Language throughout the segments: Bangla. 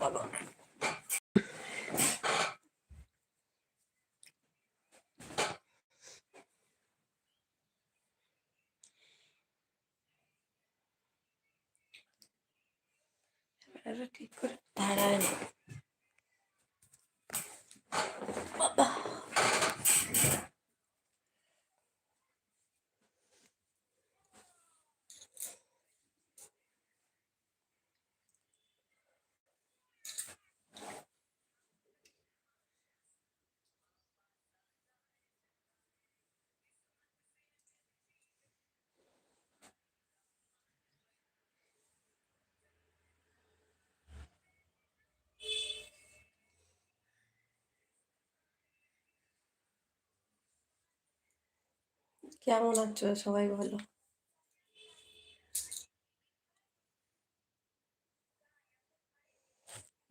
বাবা এটা ঠিক করে দাঁড়ায় কেমন আছো সবাই বলো?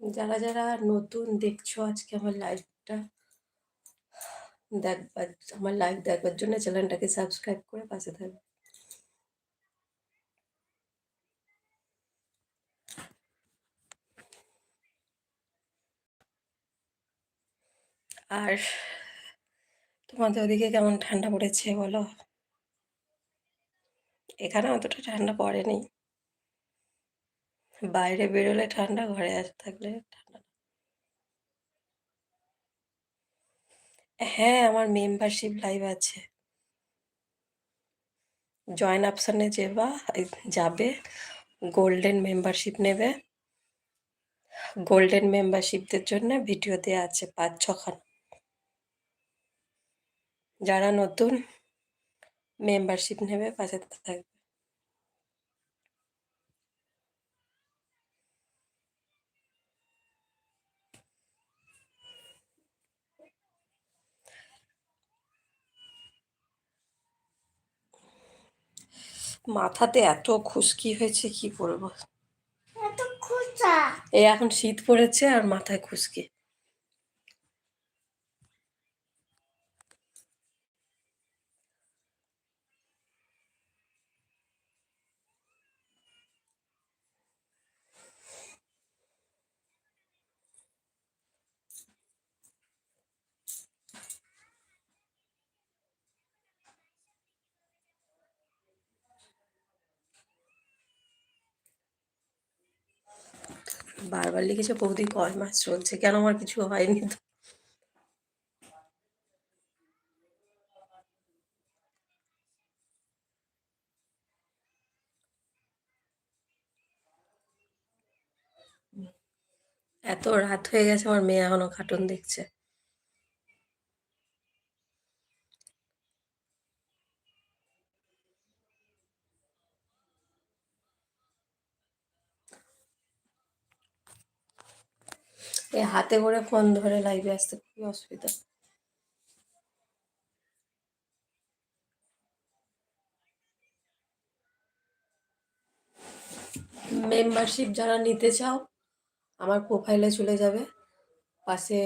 যারা যারা নতুন দেখছ আজকে আমার লাইভটা দেখবার, আমার লাইভ দেখবার জন্য চ্যানেলটাকে সাবস্ক্রাইব করে পাশে থাকবে। আর তোমাদের ওদিকে কেমন ঠান্ডা পড়েছে বলো? এখানে অতটা ঠান্ডা পড়েনি। বাইরে বেরোলে ঠান্ডা, ঘরে আস থাকলে ঠান্ডা হ্যাঁ আমার মেম্বারশিপ লাইভ আছে। জয়েন অপশানে যেবা যাবে গোল্ডেন মেম্বারশিপ নেবে। গোল্ডেন মেম্বারশিপদের জন্য ভিডিও দেওয়া আছে পাঁচ ছখানা যারা নতুন মেম্বারশিপ নেবে পাশে থাকবে। মাথাতে এত খুশকি হয়েছে কি বলব? এত এই এখন শীত পড়েছে আর মাথায় খুশকি। বারবার লিখেছে, বৌদি, কয় মাস চলছে? কেন আমার কিছু হয়নি তো? এত রাত হয়ে গেছে, আমার মেয়ে এখনও কার্টুন দেখছে। এই হাতে করে ফোন ধরে লাইভে আসতে খুবই অসুবিধা। মেম্বারশিপ যারা নিতে চাও, আমার প্রোফাইলে চলে যাবে। পাশে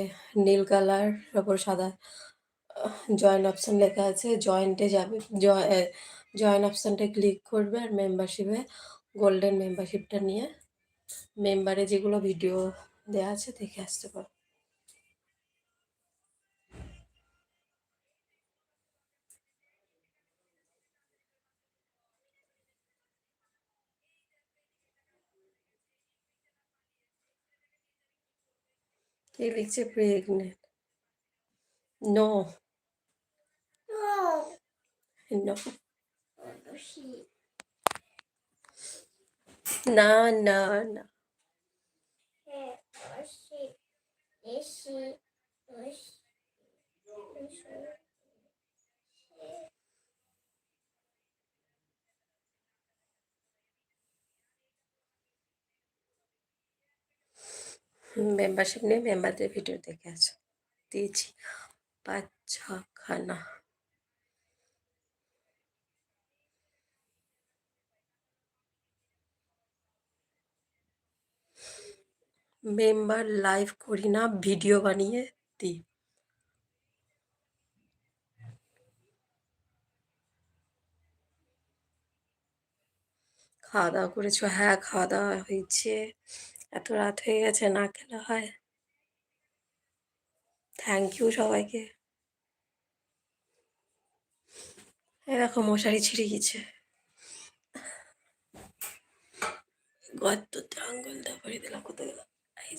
নীল কালার ওপর সাদা জয়েন অপশান লেখা আছে জয়েন্টে যাবে। জয়েন অপশানটা ক্লিক করবে আর মেম্বারশিপে গোল্ডেন মেম্বারশিপটা নিয়ে। মেম্বারে যেগুলো ভিডিও দেওয়া আছে দেখে আসতে পারো। কে লিখছে প্রেগনেন্ট নো নো বেশি না না না। বেশি মেম্বারশিপ নিয়ে মেম্বারদের ভিডিও দেখে আছো। দিয়েছি পাঁচ মেম্বার লাইভ করি না, ভিডিও বানিয়ে দিই। খাওয়া দাওয়া করেছ? হ্যাঁ খাওয়া দাওয়া হয়েছে। এত রাত হয়ে গেছে, না খেলা হয়। থ্যাংক ইউ সবাইকে। দেখো, মশারি ছিঁড়ে গেছে গর্ততে আঙ্গুল দিলাম, কোথায় গেলাম? এই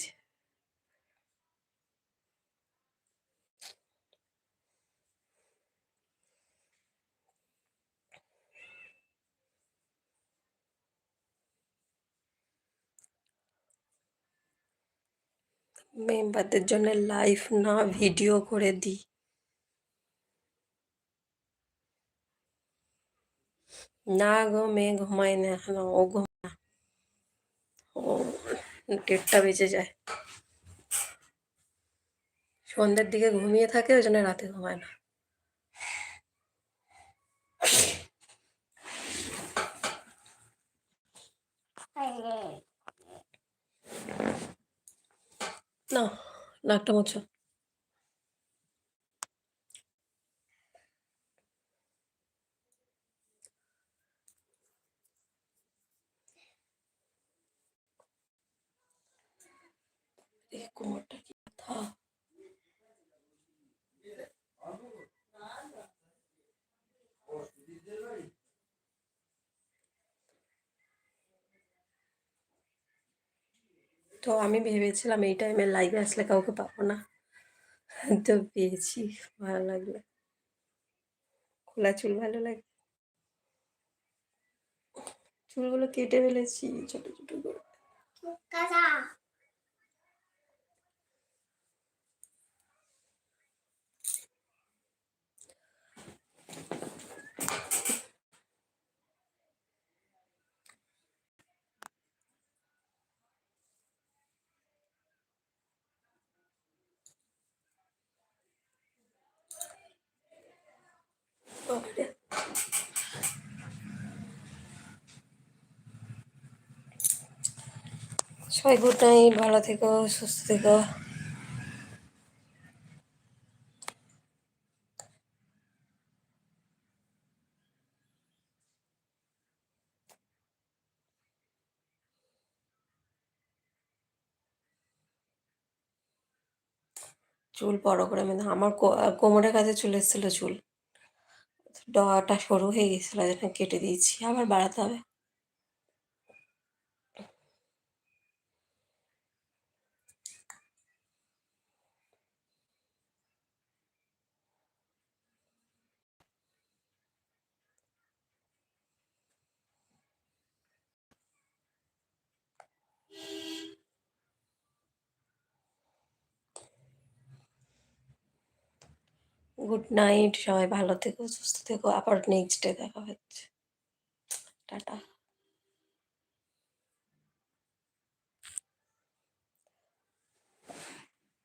মেম্বারদের জন্য লাইভ না ভিডিও করে দিই না গো মেয়ে ঘুমায় না ও দেড়টা বেজে যায়। সন্ধ্যের দিকে ঘুমিয়ে থাকে, ওই জন্য রাতে ঘুমায় না। না নাকটা মোছো। কোমরটা কি ব্যথা তো আমি ভেবেছিলাম এই টাইমে লাইভে আসলে কাউকে পাবো না। তো পেয়েছি, ভালো লাগল। খোলা চুল ভালো লাগে? চুলগুলো কেটে ফেলেছি, ছোট ছোট করে। কাঁচা সবাই গুড নাইট ভালো থেকো, সুস্থ থেকো। চুল বড় করে আমার কোমরের কাছে চলে এসেছিল, চুল। ডগাটা সরু হয়ে গেছিল যেটা কেটে দিয়েছি আবার বাড়াতে হবে। গুড নাইট সবাই ভালো থেকো সুস্থ থেকো আবার নেক্সট ডে দেখা হচ্ছে। টাটা।